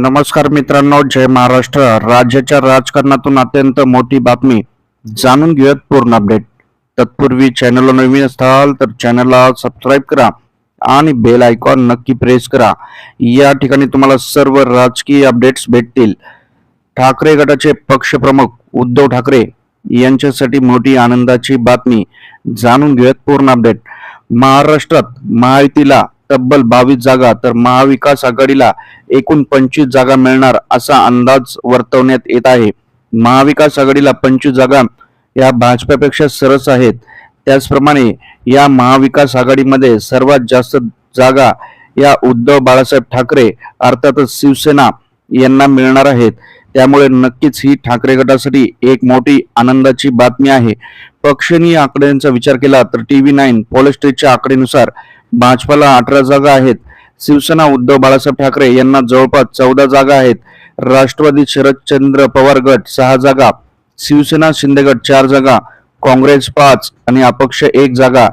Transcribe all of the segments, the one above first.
नमस्कार मित्रांनो जय महाराष्ट्र. राज्याच्या राजकारणातून अत्यंत मोठी बातमी जाणून घेऊयात पूर्ण अपडेट तत्पूर्वी चॅनलला नवीन असाल तर चॅनलला सबस्क्राईब करा आणि बेल आयकॉन नक्की प्रेस करा. या ठिकाणी तुम्हाला सर्व राजकीय अपडेट्स भेटतील. ठाकरे गटाचे पक्षप्रमुख उद्धव ठाकरे यांच्यासाठी मोठी आनंदाची बातमी जाणून घेऊयात पूर्ण अपडेट महाराष्ट्रात महायुतीला तब्बल बावीस जागा तर महाविकास आघाडीला एकूण पंचवीस जागा मिळणार असा अंदाज वर्तवण्यात येत आहे. महाविकास आघाडीला पंचवीस जागा या भाजपापेक्षा सरस आहेत. त्याचप्रमाणे या महाविकास आघाडीमध्ये सर्वात जास्त जागा या उद्धव बाळासाहेब ठाकरे अर्थातच शिवसेना यांना मिळणार आहेत. त्यामुळे नक्कीच ही ठाकरे गटासाठी एक मोठी आनंदाची बातमी आहे. पक्षाने आकड्यांचा विचार केला तर टीव्ही नाईन पॉलिस्टेटच्या आकडेनुसार भाजपाला अठरा जागा आहेत. शिवसेना उद्धव बाळासाहेब ठाकरे यांना जवळपास चौदा जागा आहेत. राष्ट्रवादी शरदचंद्र पवार गट सहा जागा शिवसेना शिंदे गट चार जागा काँग्रेस पाच आणि अपक्ष एक जागा.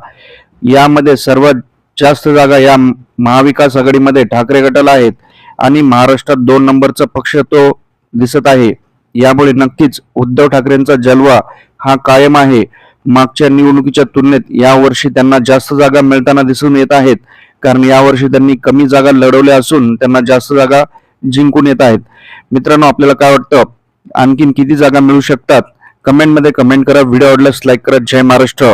यामध्ये सर्वात जास्त जागा या महाविकास आघाडीमध्ये ठाकरे गटाला आहेत आणि महाराष्ट्रात दोन नंबरचा पक्ष तो दिसत आहे. यामुळे नक्कीच उद्धव ठाकरेंचा जलवा हा कायम आहे. मागच्या निवडणुकीच्या तुलनेत यावर्षी त्यांना जास्त जागा मिळताना दिसून येत आहेत. कारण यावर्षी त्यांनी कमी जागा लढवल्या असून त्यांना जास्त जागा जिंकून येत आहेत. मित्रांनो आपल्याला काय वाटतं? आणखीन किती जागा मिळू शकतात? कमेंटमध्ये कमेंट करा. व्हिडिओ आवडल्यास लाईक करा. जय महाराष्ट्र.